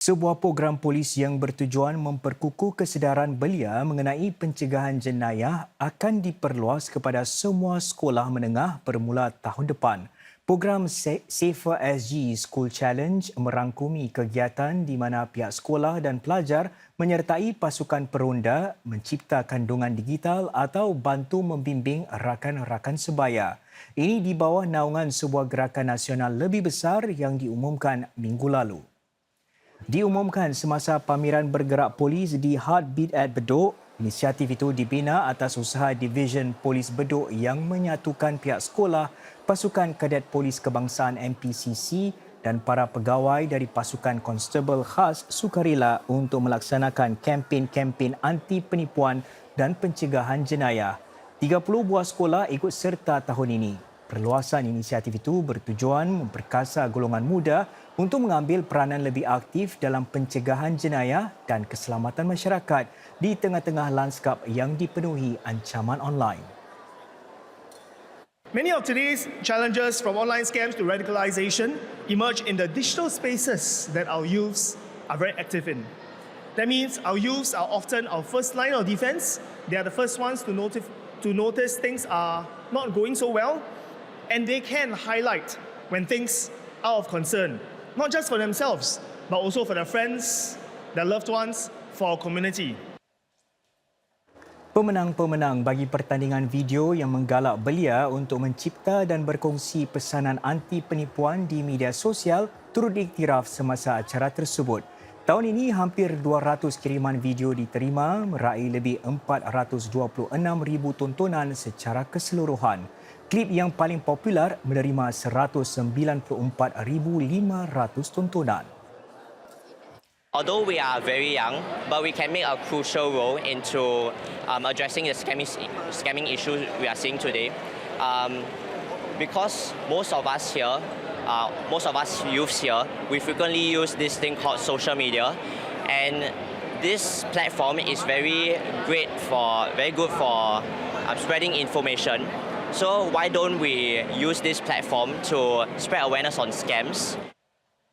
Sebuah program polis yang bertujuan memperkukuh kesedaran belia mengenai pencegahan jenayah akan diperluas kepada semua sekolah menengah bermula tahun depan. Program Sa- Safer SG School Challenge merangkumi kegiatan di mana pihak sekolah dan pelajar menyertai pasukan peronda mencipta kandungan digital atau bantu membimbing rakan-rakan sebaya. Ini di bawah naungan sebuah gerakan nasional lebih besar yang diumumkan minggu lalu. Diumumkan semasa pameran bergerak polis di Heartbeat at Bedok, inisiatif itu dibina atas usaha Division Polis Bedok yang menyatukan pihak sekolah, pasukan kadet polis kebangsaan MPCC dan para pegawai dari pasukan konstable khas sukarela untuk melaksanakan kempen-kempen anti penipuan dan pencegahan jenayah. 30 buah sekolah ikut serta tahun ini. Perluasan inisiatif itu bertujuan memperkasa golongan muda untuk mengambil peranan lebih aktif dalam pencegahan jenayah dan keselamatan masyarakat di tengah-tengah lanskap yang dipenuhi ancaman online. Many of today's challenges from online scams to radicalization emerge in the digital spaces that our youths are very active in. That means our youths are often our first line of defense. They are the first ones to, notif- to notice things are not going so well, and they can highlight when things are of concern, not just for themselves, but also for their friends, their loved ones, for our community. Pemenang-pemenang bagi pertandingan video yang menggalak belia untuk mencipta dan berkongsi pesanan anti penipuan di media sosial turut diiktiraf semasa acara tersebut. Tahun ini hampir 200 kiriman video diterima meraih lebih 426,000 tontonan secara keseluruhan. Klip yang paling popular menerima 194,500 tontonan. Although we are very young, but we can make a crucial role into um, addressing the scamming, scamming issue we are seeing today. Um, because most of us here, uh, most of us youths here, we frequently use this thing called social media, and this platform is very great for, very good for um, spreading information. So why don't we use this platform to spread awareness on scams?